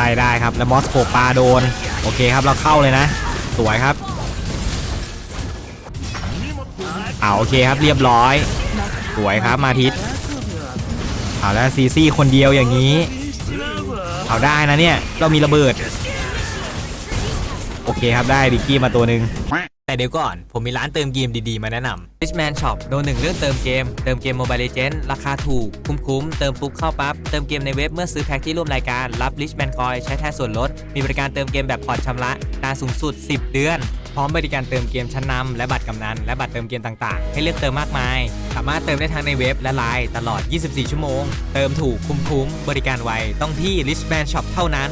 ไปได้ครับ แล้วมอสโคปาโดน โอเคครับเราเข้าเลยนะ สวยครับเอาโอเคครับเรียบร้อย สวยครับมาทิศเอาแล้วซีซี่คนเดียวอย่างนี้ เอาได้นะเนี่ย เรามีระเบิด โอเคครับได้ดิกกี้มาตัวหนึ่ง แต่เดี๋ยวก่อน ผมมีร้านเติมเกมดีๆ มาแนะนำ Richman Shop โดนหนึ่งเรื่องเติมเกม เติมเกม Mobile Legends ราคาถูก คุ้มๆ เติมปุ๊บเข้าปั๊บ เติมเกมในเว็บเมื่อซื้อแพ็คที่ร่วมรายการ รับ Richman Coin ใช้แทนส่วนลด มีบริการเติมเกมแบบผ่อนชำระนานสูงสุด 10 เดือน พร้อมบริการเติมเกมชั้นนำและบัตรกำนัน และบัตรเติมเกมต่างๆ ให้เลือกเติมมากมาย สามารถเติมได้ทั้งในเว็บและไลน์ตลอด 24 ชั่วโมง เติมถูกคุ้มๆ บริการไวต้องที่ Richman Shop เท่านั้น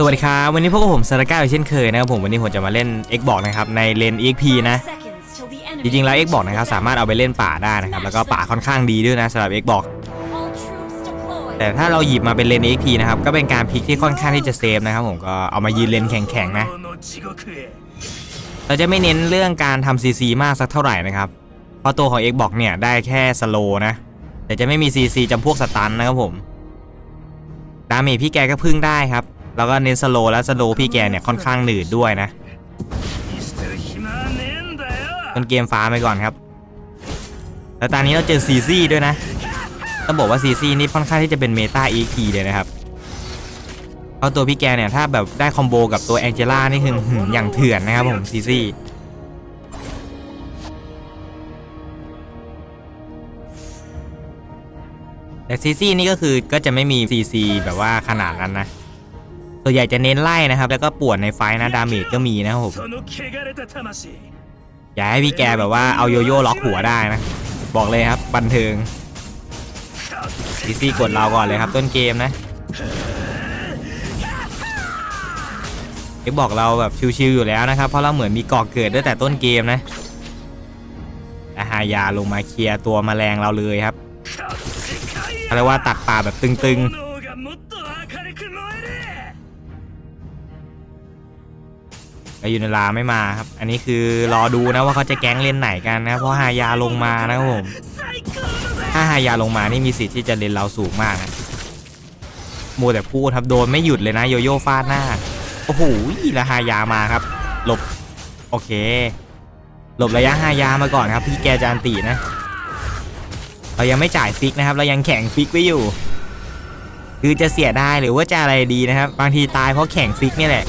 สวัสดีครับ วันนี้พวกผมซาราก้าเช่นเคยนะครับผมวันนี้ผมจะมาเล่น X บอกนะครับในเลน EXP นะ จริงๆแล้ว X บอกนะครับสามารถเอาไปเล่นป่าได้นะครับแล้วก็ป่าค่อนข้างดีด้วยนะสำหรับ X บอกแต่ถ้าเราหยิบมาเป็นเลน EXP นะครับก็เป็นการพลิกที่ค่อนข้างที่จะเซฟนะครับผมก็เอามายืนเลนแข็งๆนะ เราจะไม่เน้นเรื่องการทำ CC มากสักเท่าไหร่นะครับเพราะตัวของ X บอกเนี่ยได้แค่สโลนะแต่จะไม่มี CC จำพวกสตันนะครับผมดาเมจพี่แกก็พึ่งได้ครับ แล้วก็เน้นสโลแล้วสโลพี่แกเนี่ยค่อนข้างหนืดด้วยนะต้นเกมฟ้าไปก่อนครับ แล้วตอนนี้เราเจอซีซี่ด้วยนะ ต้องบอกว่าซีซี่นี่ค่อนข้างที่จะเป็นเมตา EXP เลยนะครับเพราะตัวพี่แกเนี่ยถ้าแบบได้คอมโบกับตัวแองเจล่านี่คืออย่างเถื่อนนะครับผมซีซี่แต่ซีซี่นี่ก็คือก็จะไม่มีซีซีแบบว่าขนาดนั้นนะ ส่วนใหญ่จะเน้นไล่นะครับ แล้วก็ปวดในไฟท์นะ ดาเมจก็มีนะครับผมอย่าให้พี่แกแบบว่าเอาโยโย่ล็อกหัวได้นะ บอกเลยครับบันเทิงซีซี่กดเราก่อนเลยครับ ต้นเกมนะเอ็กบอกเราแบบชิวๆอยู่แล้วนะครับ เพราะเราเหมือนมีก่อเกิดตั้งแต่ต้นเกมนะแต่ฮายาลงมาเคลียร์ตัวแมลงเราเลยครับอะไรว่าตัดป่าแบบตึงๆ อายุนลาไม่มาครับ อันนี้คือรอดูนะว่าเขาจะแก๊งเล่นไหนกันนะเพราะฮายาลงมานะครับผมถ้าฮายาลงมานี่มีสิทธิ์ที่จะเล่นเราสูงมากนะมัวแต่พูดครับโดนไม่หยุดเลยนะโยโย่ฟาดหน้าโอ้โหแล้วฮายามาครับ หลบโอเค หลบระยะฮายามาก่อนครับ พี่แกจะอันตีนะ เรายังไม่จ่ายฟิกนะครับ เรายังแข่งฟิกไว้อยู่ คือจะเสียได้หรือว่าจะอะไรดีนะครับ บางทีตายเพราะแข่งฟิกนี่แหละ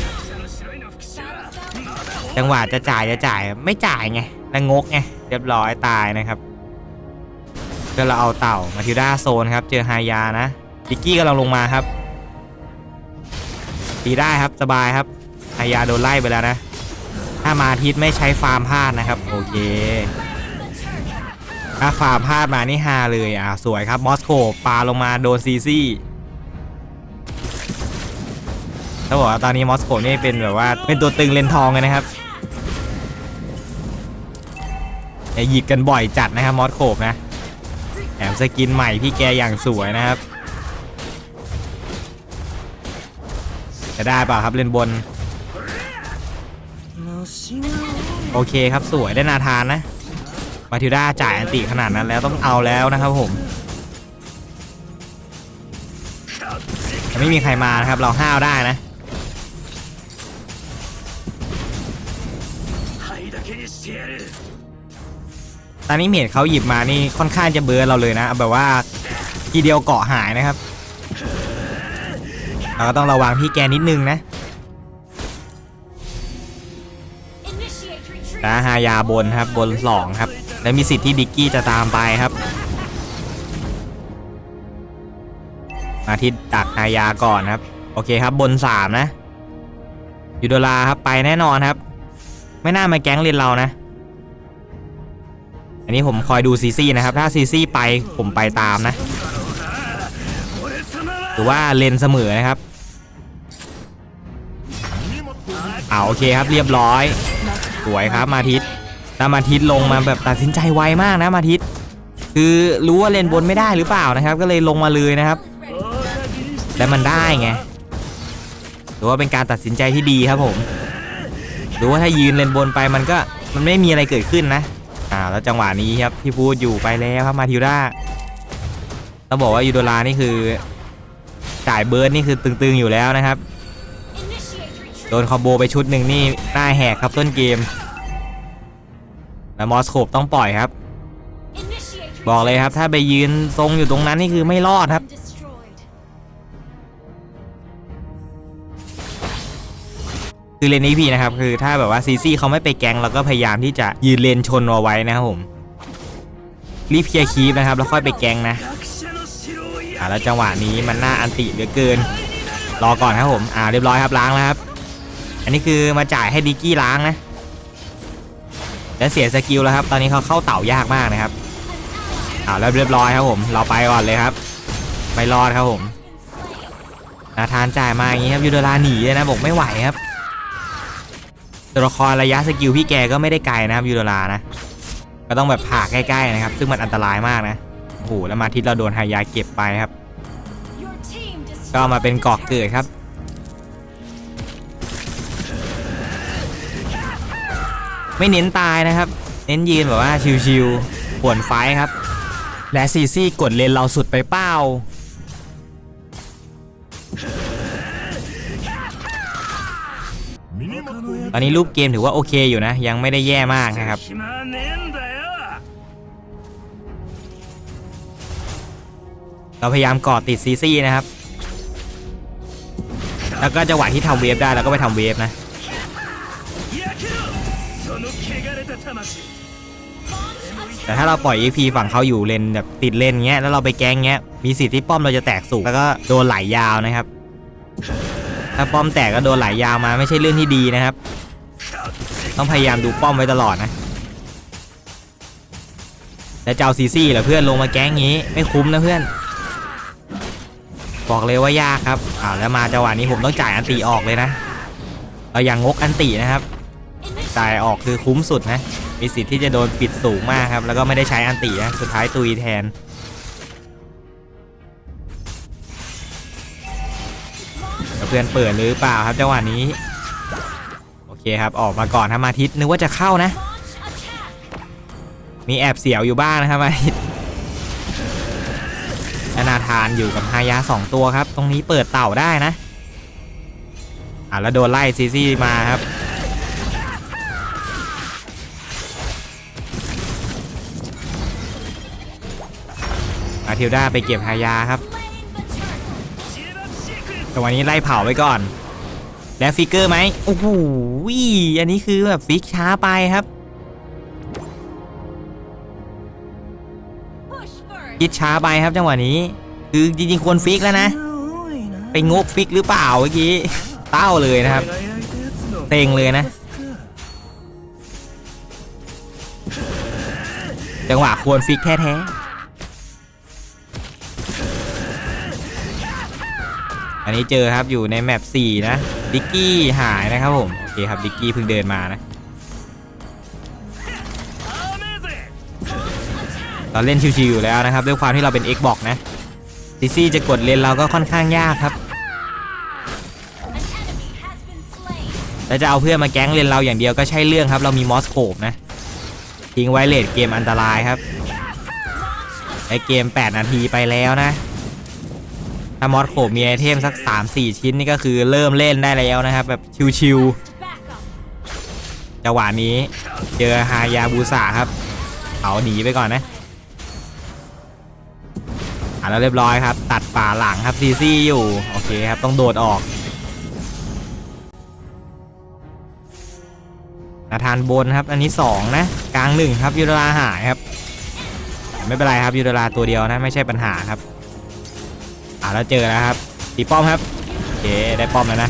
จังหวะจะจ่ายจะจ่ายไม่จ่ายไงแล้งกไงเรียบร้อยตายนะครับก็เราเอาเต่ามาทิวด้าโซนครับ เจอฮายานะดิกกี้กำลังลงมาครับตีได้ครับสบายครับฮายาโดนไล่ไปแล้วนะ ถ้ามาทิศไม่ใช้ฟาร์มพลาดนะครับ โอเคถ้าฟาร์มพลาดมานี่ฮาเลยอ่าสวยครับมอสโคปาลงมาโดนซีซี่ถ้าบอกว่าตอนนี้มอสโกนี่เป็นแบบว่าเป็นตัวตึงเลนทองเลยนะครับ แต่หยิบกันบ่อยจัดนะครับมอสโคบนะแถมสกินใหม่พี่แกอย่างสวยนะครับ จะได้เปล่าครับเล่นบน โอเคครับสวยได้นาธานนะ มาทิวด้าจ่ายอันติขนาดนั้นแล้วต้องเอาแล้วนะครับผมไม่มีใครมานะครับเราห้าวได้นะ ตอนนี้เมดเขาหยิบมานี่ค่อนข้างจะเบิร์เราเลยนะ แบบว่าทีเดียวเกาะหายนะครับ เราก็ต้องระวังพี่แกนิดนึงนะนะฮายาบนครับบนสองครับ และมีสิทธิ์ที่ดิกกี้จะตามไปครับ มาที่ดักฮายาก่อนครับ โอเคครับบนสามนะยูโดลาครับไปแน่นอนครับ ไม่น่ามาแก๊งเรียนเรานะ อันนี้ผมคอยดูซีซี่นะครับ ถ้าซีซี่ไปผมไปตามนะหรือว่าเลนเสมอนะครับเอาโอเคครับเรียบร้อย สวยครับมาทิตถ้ามาทิตลงมาแบบตัดสินใจไวมากนะมาทิตคือรู้ว่าเลนบนไม่ได้หรือเปล่านะครับ ก็เลยลงมาเลยนะครับ และมันได้ไงหรือว่าเป็นการตัดสินใจที่ดีครับผมหรือว่าถ้ายืนเลนบนไปมันก็มันไม่มีอะไรเกิดขึ้นนะ อ่าแล้วจังหวะนี้ครับที่พูดอยู่ไปแล้วครับมาทิวด้าต้องบอกว่ายูโดลานี่คือจ่ายเบิร์ดนี่คือตึงๆอยู่แล้วนะครับ โดนคอมโบไปชุดหนึ่งนี่หน้าแหกครับต้นเกม แล้วมอสโคปต้องปล่อยครับ บอกเลยครับถ้าไปยืนทรงอยู่ตรงนั้นนี่คือไม่รอดครับ คือเลนนี้พี่นะครับคือถ้าแบบว่าซีซี่เขาไม่ไปแกงเราก็พยายามที่จะยืนเลนชนเอาไว้นะครับผมรีบเคลียร์คีปนะครับ แล้วค่อยไปแกงนะอ่าแล้วจังหวะนี้มันน่าอันติเหลือเกิน รอก่อนครับผมอ่าเรียบร้อยครับล้างแล้วครับ อันนี้คือมาจ่ายให้ดิกี้ล้างนะแล้วเสียสกิลแล้วครับ ตอนนี้เขาเข้าเต่ายากมากนะครับอ่าแล้วเรียบร้อยครับผม เราไปก่อนเลยครับไม่รอดครับผมนาธานจ่ายมาอย่างนี้ครับยูโดลาหนีเลยนะบอกไม่ไหวครับ ตัวละครระยะสกิลพี่แกก็ไม่ได้ไกลนะครับยูโดลานะ ก็ต้องแบบผ่าใกล้ๆนะครับ ซึ่งมันอันตรายมากนะโอ้โหแล้วมาทิศเราโดนไฮยาเก็บไปครับ ก็มาเป็นเกาะเกิดครับไม่เน้นตายนะครับ เน้นยืนแบบว่าชิวๆป่วนไฟครับ และซีซี่กดเลนเราสุดไปเป้า ตอนนี้รูปเกมถือว่าโอเคอยู่นะ ยังไม่ได้แย่มากนะครับ เราพยายามกอดติดซีซีนะครับ แล้วก็จะหวะที่ทำเวฟได้เราก็ไปทำเวฟนะแต่ถ้าเราปล่อย AP ฝั่งเขาอยู่เลนแบบติดเลนเงี้ยแล้วเราไปแกงเงี้ยมีสิทธิ์ที่ป้อมเราจะแตกสูงแล้วก็โดนไหลยยาวนะครับ ถ้าป้อมแตกก็โดนไหลายยาวมาไม่ใช่เรื่องที่ดีนะครับ ต้องพยายามดูป้อมไว้ตลอดนะแล้วเจ้าซีซี่เหรอเพื่อนลงมาแก๊งงี้ไม่คุ้มนะเพื่อน บอกเลยว่ายากครับอ่าแล้วมาจังหวะนี้ผมต้องจ่ายอันตีออกเลยนะเราอย่างงกอันตีนะครับจ่ายออกคือคุ้มสุดนะมีสิทธิ์ที่จะโดนปิดสูงมากครับ แล้วก็ไม่ได้ใช้อันตินะสุดท้ายตุยแทน เพื่อนเปิดหรือเปล่าครับจังหวะนี้ โอเคครับออกมาก่อนครับมาทิตนึกว่าจะเข้านะ มีแอบเสียวอยู่บ้างนะครับมาทิตอนาธานอยู่กับฮายาสองตัวครับ ตรงนี้เปิดเต่าได้นะอะแล้วโดนไล่ซีซี่มาครับมาทิลดาไปเก็บฮายาครับ แต่วันนี้ไล่เผาไปก่อน แล้วฟิกเกอร์ไหมโอ้โหอันนี้คือแบบฟิกช้าไปครับคิดช้าไปครับจังหวะนี้ คือจริงๆควรฟิกแล้วนะ ไปงกฟิกหรือเปล่าเมื่อกี้เต้าเลยนะครับเต็งเลยนะ จังหวะควรฟิกแท้ๆ อันนี้เจอครับอยู่ในแมป4นะดิกกี้หายนะครับผมโอเคครับดิกกี้เพิ่งเดินมานะเราเล่นชิวๆอยู่แล้วนะครับ ด้วยความที่เราเป็น Xbox นะซิซี่จะกดเลนเราก็ค่อนข้างยากครับแต่จะเอาเพื่อนมาแก๊งเลนเราอย่างเดียวก็ใช่เรื่องครับ เรามีมอสโคบนะทิ้งไวเลดเกมอันตรายครับไอเกม 8 นาทีไปแล้วนะ ถ้ามอสโคปมีไอเทมสัก 3-4 ชิ้นนี่ก็คือเริ่มเล่นได้แล้วนะครับ แบบชิวๆจังหวะนี้เจอฮายาบูสาครับเอาหนีไปก่อนนะอะแล้วเรียบร้อยครับ ตัดป่าหลังครับซีซี่อยู่ โอเคครับ ต้องโดดออกนาธานบนครับ อันนี้สองนะ กลางหนึ่งครับยูดราหายครับ ไม่เป็นไรครับยูดราตัวเดียวนะ ไม่ใช่ปัญหาครับ อะแล้วเจอแล้วครับตีป้อมครับโอเคได้ป้อมแล้วนะ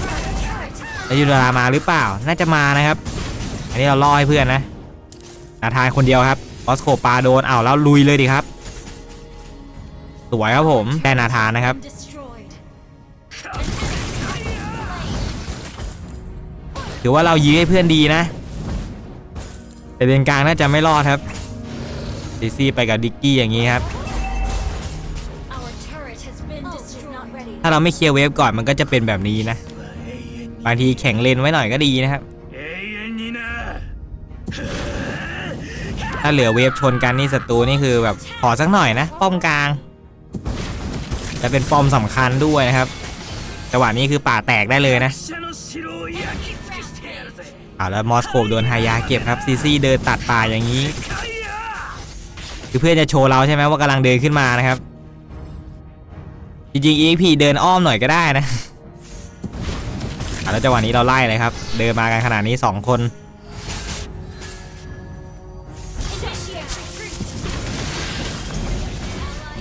แล้วยูดรามาหรือเปล่าน่าจะมานะครับ อันนี้เราล่อให้เพื่อนนะนาธานคนเดียวครับบอสโคปาโดนเอาแล้วลุยเลยดิครับสวยครับผมได้นาธานนะครับถือว่าเรายื้อให้เพื่อนดีนะ แต่เลนกลางน่าจะไม่รอดครับซีซี่ไปกับดิกกี้อย่างนี้ครับ ถ้าเราไม่เคลียร์เวฟก่อนมันก็จะเป็นแบบนี้นะ บางทีแข็งเลนไว้หน่อยก็ดีนะครับ ถ้าเหลือเวฟชนกันนี่ศัตรูนี่คือแบบขอสักหน่อยนะ ป้อมกลางจะเป็นป้อมสำคัญด้วยนะครับจังหวะนี้คือป่าแตกได้เลยนะเอาแล้วมอสโคบโดนฮายาเก็บครับซีซีเดินตัดป่าอย่างนี้ คือเพื่อนจะโชว์เราใช่ไหมว่ากำลังเดินขึ้นมานะครับ จริงๆ EXP เดินอ้อมหน่อยก็ได้นะแล้วจังหวะนี้เราไล่เลยครับ เดินมากันขนาดนี้ 2 คน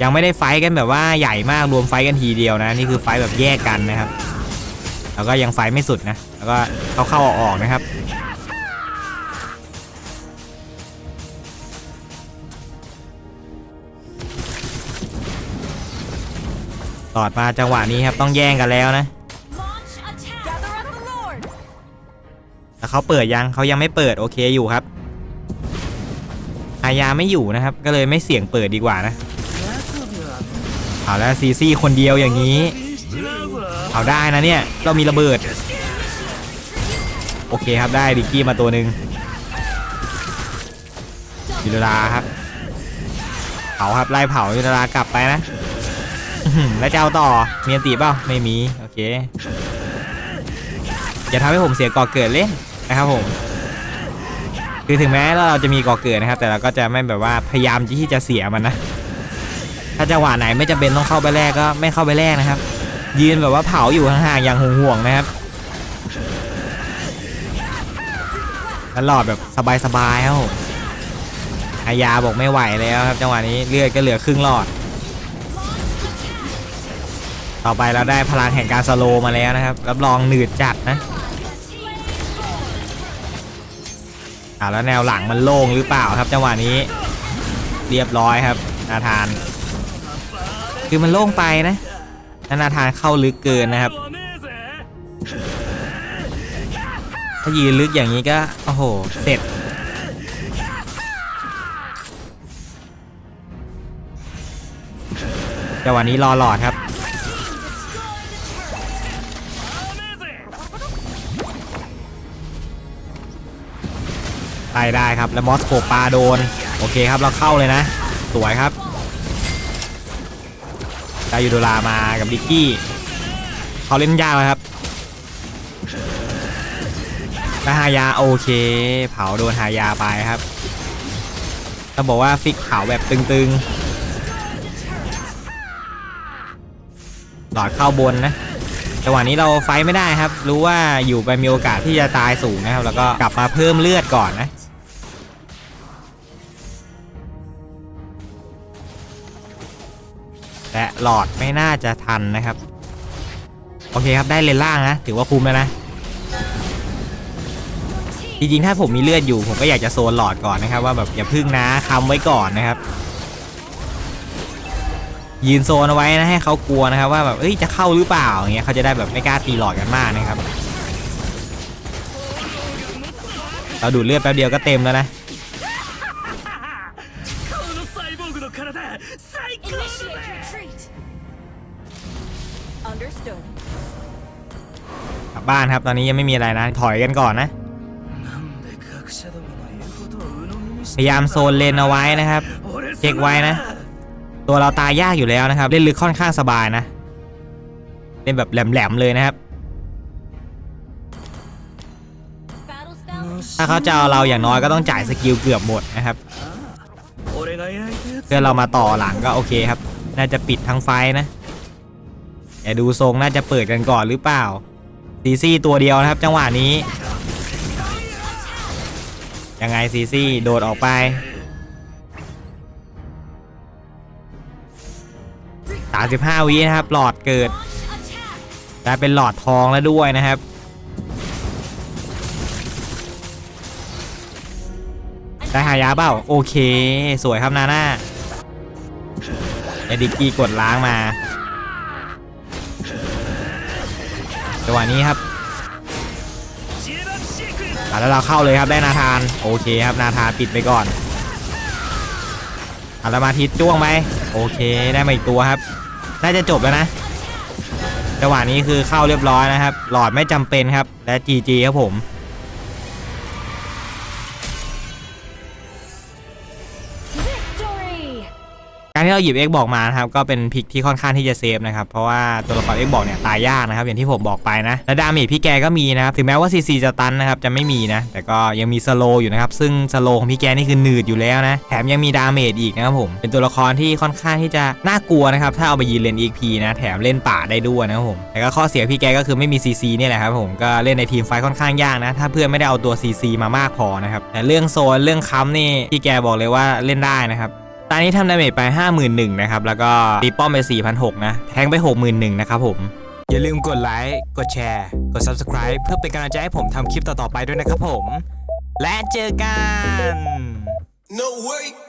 ยังไม่ได้ไฟกันแบบว่าใหญ่มากรวมไฟกันทีเดียวนะ นี่คือไฟแบบแยกกันนะครับ แล้วก็ยังไฟไม่สุดนะ แล้วก็เขาเข้าๆออกๆนะครับ อดมาจังหวะนี้ครับต้องแย่งกันแล้วนะแต่เขาเปิดยังเขายังไม่เปิดโอเคอยู่ครับ อายาไม่อยู่นะครับ ก็เลยไม่เสี่ยงเปิดดีกว่านะเอาแล้วซีซี่คนเดียวอย่างนี้ เอาได้นะเนี่ย เรามีระเบิด โอเคครับได้ดิกกี้มาตัวหนึ่งยูราครับเผาครับไล่เผายูรากลับไปนะ แล้วจะเอาต่อ มีอันตีเปล่าไม่มี โอเค อย่าทำให้ผมเสียก่อเกิดเล่นนะครับผม คือถึงแม้เราจะมีก่อเกิดนะครับ แต่เราก็จะไม่แบบว่าพยายามที่จะเสียมันนะ ถ้าจังหวะไหนไม่จำเป็นต้องเข้าไปแรกก็ไม่เข้าไปแรกนะครับ ยืนแบบว่าเผาอยู่ห่างๆอย่างห่วงๆนะครับตลอดแบบสบายๆครับผมอายาบอกไม่ไหวแล้วครับ จังหวะนี้เลือดก็เหลือครึ่งหลอด ต่อไปเราได้พลังแห่งการสโลมาแล้วนะครับ รับรองหนืดจัดนะอ่าแล้วแนวหลังมันโล่งหรือเปล่าครับจังหวะนี้เรียบร้อยครับ นาธาน คือมันโล่งไปนะนาธานเข้าลึกเกินนะครับ ถ้ายืนลึกอย่างนี้ก็โอ้โหเสร็จจังหวะนี้รอหลอดครับ ไล่ได้ครับ แล้วมอสโคปาโดน โอเคครับเราเข้าเลยนะ สวยครับได้ยูโดรามากับดิกกี้เขาเล่นยากแล้วครับแล้วฮายาโอเค เผาโดนฮายาไปครับต้องบอกว่าฟิกเผาแบบตึงๆ หลอดเข้าบนนะจังหวะนี้เราไฟไม่ได้ครับ รู้ว่าอยู่ไปมีโอกาสที่จะตายสูงนะครับ แล้วก็กลับมาเพิ่มเลือดก่อนนะ หลอดไม่น่าจะทันนะครับ โอเคครับได้เลนล่างนะ ถือว่าคุ้มแล้วนะ จริงๆ ถ้าผมมีเลือดอยู่ ผมก็อยากจะโซนหลอดก่อนนะครับ ว่าแบบอย่าพึ่งนะคำไว้ก่อนนะครับ ยืนโซนเอาไว้นะให้เขากลัวนะครับ ว่าแบบเอ้ยจะเข้าหรือเปล่าอย่างเงี้ยเขาจะได้แบบไม่กล้าตีหลอดกันมากนะครับเราดูดเลือดแป๊บเดียวก็เต็มแล้วนะ บ้านครับ ตอนนี้ยังไม่มีอะไรนะ ถอยกันก่อนนะ พยายามโซนเลนเอาไว้นะครับ เช็คไว้นะ ตัวเราตายยากอยู่แล้วนะครับ เล่นลึกค่อนข้างสบายนะ เล่นแบบแหลมๆเลยนะครับ ถ้าเขาจะเอาเราอย่างน้อยก็ต้องจ่ายสกิลเกือบหมดนะครับเพื่อเรามาต่อหลังก็โอเคครับ น่าจะปิดทั้งไฟนะแต่ดูทรงน่าจะเปิดกันก่อนหรือเปล่า ซีซี่ตัวเดียวนะครับ จังหวะนี้ ยังไงซีซี่โดดออกไป35วินะครับ หลอดเกิดกลายเป็นหลอดทองแล้วด้วยนะครับได้หายาเปล่าโอเค สวยครับนาน่าเอดิกกี้กดล้างมา จังหวะนี้ครับแล้วเราเข้าเลยครับได้นาธาน โอเคครับนาธานปิดไปก่อนอารามาทิตจ้วงไหมโอเคได้มาอีกตัวครับ น่าจะจบแล้วนะจังหวะนี้คือเข้าเรียบร้อยนะครับ หลอดไม่จำเป็นครับ และ GG ครับผม การที่เราหยิบ X บอกมานะครับก็เป็นพิกที่ค่อนข้างที่จะเซฟนะครับเพราะว่าตัวละคร X บอกเนี่ยตายยากนะครับอย่างที่ผมบอกไปนะและดาเมจพี่แกก็มีนะครับถึงแม้ว่า CC จะตันนะครับจะไม่มีนะแต่ก็ยังมีสโลอยู่นะครับซึ่งสโลของพี่แกนี่คือหนืดอยู่แล้วนะแถมยังมีดาเมจอีกนะครับผมเป็นตัวละครที่ค่อนข้างที่จะน่ากลัวนะครับถ้าเอาไปยืนเลน EXP นะแถมเล่นป่าได้ด้วยนะครับผมแต่ก็ข้อเสียพี่แกก็คือไม่มี CC เนี่ยแหละครับผมก็เล่นในทีมไฟท์ค่อนข้างยากนะถ้าเพื่อนไม่ได้เอาตัว CC มามากพอนะครับแต่เรื่องโซนเรื่องค้ำนี่พี่แกบอกเลยว่าเล่นได้นะครับ ตอนนี้ทำดาเมจไป 51,000นะครับ แล้วก็ตีป้อมไป4,600นะ แทงไป 61,000นะครับผม อย่าลืมกดไลค์ กดแชร์ กด Subscribe เพื่อเป็นกำลังใจให้ผมทำคลิปต่อๆไปด้วยนะครับผม และเจอกัน No way.